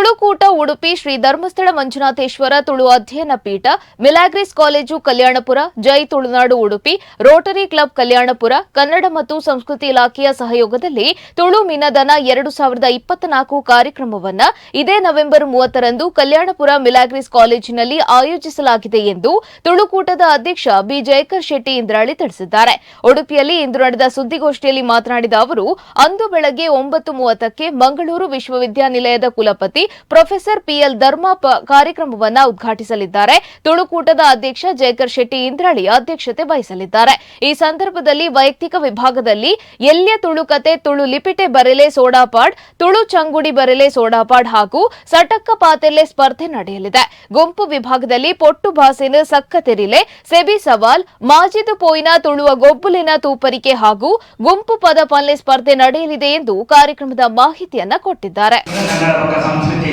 ತುಳುಕೂಟ ಉಡುಪಿ ಶ್ರೀ ಧರ್ಮಸ್ಥಳ ಮಂಜುನಾಥೇಶ್ವರ ತುಳು ಅಧ್ಯಯನ ಪೀಠ, ಮಿಲಾಗ್ರಿಸ್ ಕಾಲೇಜು, ಕಲ್ಯಾಣಪುರ, ಜೈ Tulunadu Udupi, Rotary club Kalyanpur, Kannada ಮತ್ತು ಸಂಸ್ಕೃತಿ ಇಲಾಖೆಯ ಸಹಯೋಗದಲ್ಲಿ ತುಳು ಮಿನದನ ಎರಡು ಸಾವಿರದ ಇಪ್ಪತ್ನಾಲ್ಕು ಕಾರ್ಯಕ್ರಮವನ್ನು ಇದೇ ನವೆಂಬರ್ ಮೂವತ್ತರಂದು ಕಲ್ಯಾಣಪುರ ಮಿಲಾಗ್ರಿಸ್ ಕಾಲೇಜಿನಲ್ಲಿ ಆಯೋಜಿಸಲಾಗಿದೆ ಎಂದು ತುಳುಕೂಟದ ಅಧ್ಯಕ್ಷ ಬಿ. ಜಯಕರ್ ಶೆಟ್ಟಿ ಇಂದ್ರಾಳಿ ತಿಳಿಸಿದ್ದಾರೆ. ಉಡುಪಿಯಲ್ಲಿ ಇಂದು ನಡೆದ ಸುದ್ದಿಗೋಷ್ಠಿಯಲ್ಲಿ ಮಾತನಾಡಿದ ಅವರು, ಅಂದು ಬೆಳಗ್ಗೆ ಒಂಬತ್ತು ಮೂವತ್ತಕ್ಕೆ ಮಂಗಳೂರು ವಿಶ್ವವಿದ್ಯಾನಿಲಯದ ಕುಲಪತಿ ಪ್ರೊಫೆಸರ್ ಪಿಎಲ್ ಧರ್ಮ ಕಾರ್ಯಕ್ರಮವನ್ನು ಉದ್ಘಾಟಿಸಲಿದ್ದಾರೆ. ತುಳುಕೂಟದ ಅಧ್ಯಕ್ಷ ಜಯಕರ್ ಶೆಟ್ಟಿ ಇಂದ್ರಾಳಿ ಅಧ್ಯಕ್ಷತೆ ವಹಿಸಲಿದ್ದಾರೆ. ಈ ಸಂದರ್ಭದಲ್ಲಿ ವೈಯಕ್ತಿಕ ವಿಭಾಗದಲ್ಲಿ ಎಲ್ಯ ತುಳುಕತೆ ತುಳು ಲಿಪಿಟೆ ಬರೆಲೆ ಸೋಡಾಪಾಡ್, ತುಳು ಚಂಗುಡಿ ಬರೆಲೆ ಸೋಡಾಪಾಡ್ ಹಾಗೂ ಸಟಕ್ಕ ಪಾತೆಲೆ ಸ್ಪರ್ಧೆ ನಡೆಯಲಿದೆ. ಗುಂಪು ವಿಭಾಗದಲ್ಲಿ ಪೊಟ್ಟು ಭಾಸೆನ ಸಕ್ಕ ತೆರಿಲೆ, ಸೆಬಿ ಸವಾಲ್, ಮಾಜಿದು ಪೋಯಿನ ತುಳುವ ಗೊಬ್ಬುಲಿನ ತೂಪರಿಕೆ ಹಾಗೂ ಗುಂಪು ಪದ ಪಲ್ಲೆ ಸ್ಪರ್ಧೆ ನಡೆಯಲಿದೆ ಎಂದು ಕಾರ್ಯಕ್ರಮದ ಮಾಹಿತಿಯನ್ನ ಕೊಟ್ಟಿದ್ದಾರೆ.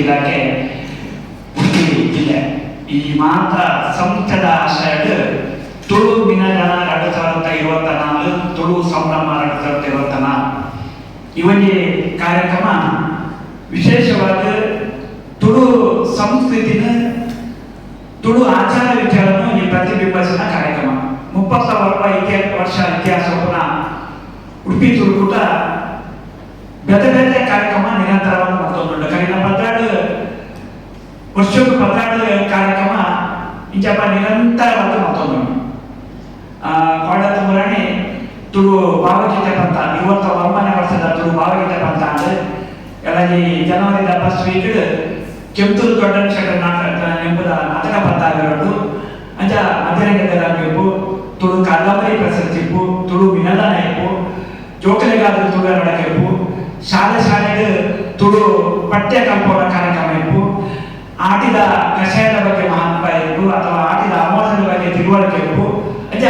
ಇಲಾಖೆ ಉಡುಪಿ ಜಿಲ್ಲೆ ಈ ಮಾತ್ರ ಸಂಸ್ಥೆದ ಆಶಯ ತುಳು ಮಿನಜನ ಎರಡು ಸಾವಿರದ ನಾಲ್ಕು, ತುಳು ಸಂಭ್ರಮ ಎರಡು ಸಾವಿರದ ಇವನ್ನೇ ಕಾರ್ಯಕ್ರಮ ವಿಶೇಷವಾದ ತುಳು ಸಂಸ್ಕೃತಿನ ತುಳು ಆಚಾರ ವಿಚಾರವನ್ನು ಈ ಪ್ರತಿಬಿಂಬಿಸಿದ ಕಾರ್ಯಕ್ರಮ. ಮುಪ್ಪತ್ತ ವರ್ಷ ಇತಿಹಾಸ ವರ್ಷ ಇತಿಹಾಸವನ್ನ ಉಡುಪಿ ತುಳುಕೂಟ ಬೇತೆ ಬೇತೆ ಕಾರ್ಯಕ್ರಮ ವರ್ಷಕ್ಕೆ ಪದ್ರಾಡು ಕಾರ್ಯಕ್ರಮ ಇಂಚಪ್ಪ ನಿರಂತರವಾದ ಮತ್ತೊಂದು ಆ ತುಮರಾಣಿ ತುಳು ಭಾವಗೀತೆ ಪಂಥ ಇವತ್ತ ಒಂಬನೇ ವರ್ಷದ ತುಳು ಭಾವಗೀತೆ ಪಂಥ ಅಂದ್ರೆ ಎಲ್ಲ ಈ ಜನವರಿ ಫಸ್ಟ್ ವೀಕ್ ಕೆಂಪೂರು ದೊಡ್ಡ ನಕ್ಷತ್ರ ನಾಟಕ ಎಂಬುದ ನಾಟಕ ಪಂಥ ಆಗಿರೋದು. ಅಂಚ ಮಧ್ಯರಂಗದ ಬೇಕು ತುಳು ಕಾದಂಬರಿ ಪ್ರಶಸ್ತಿಪ್ಪು ತುಳು ವಿನದಾನ ಇಪ್ಪು ಜೋಕಲೆಗಾದ ತುಳು ಶಾಲೆ ಶಾಲೆಗೆ ತುಳು ಪಠ್ಯ ಕಲ್ಪೋಣ ಕಾರ್ಯಕ್ರಮ ಇಪ್ಪು ಆಟಿದ ಕಷಾಯದ ಬಗ್ಗೆ ಇಪ್ಪು ಅಥವಾ ಆಟಿದ ಅಮೋಸದ ಬಗ್ಗೆ ತಿಳುವಳಿಕೆ ಅಜ್ಜ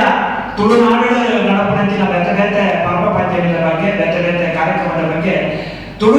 ತುಳುನಾಡು ನಡಪನಂಚಿನ ಬೆತ್ತಗತೆ ಬೇತೆ ಪರ್ವ ಪಂಚಮಿಯ ಬಗ್ಗೆ ಬೆತ್ತಗತೆ ಬೇತೆ ಕಾರ್ಯಕ್ರಮದ ಬಗ್ಗೆ ತುಳು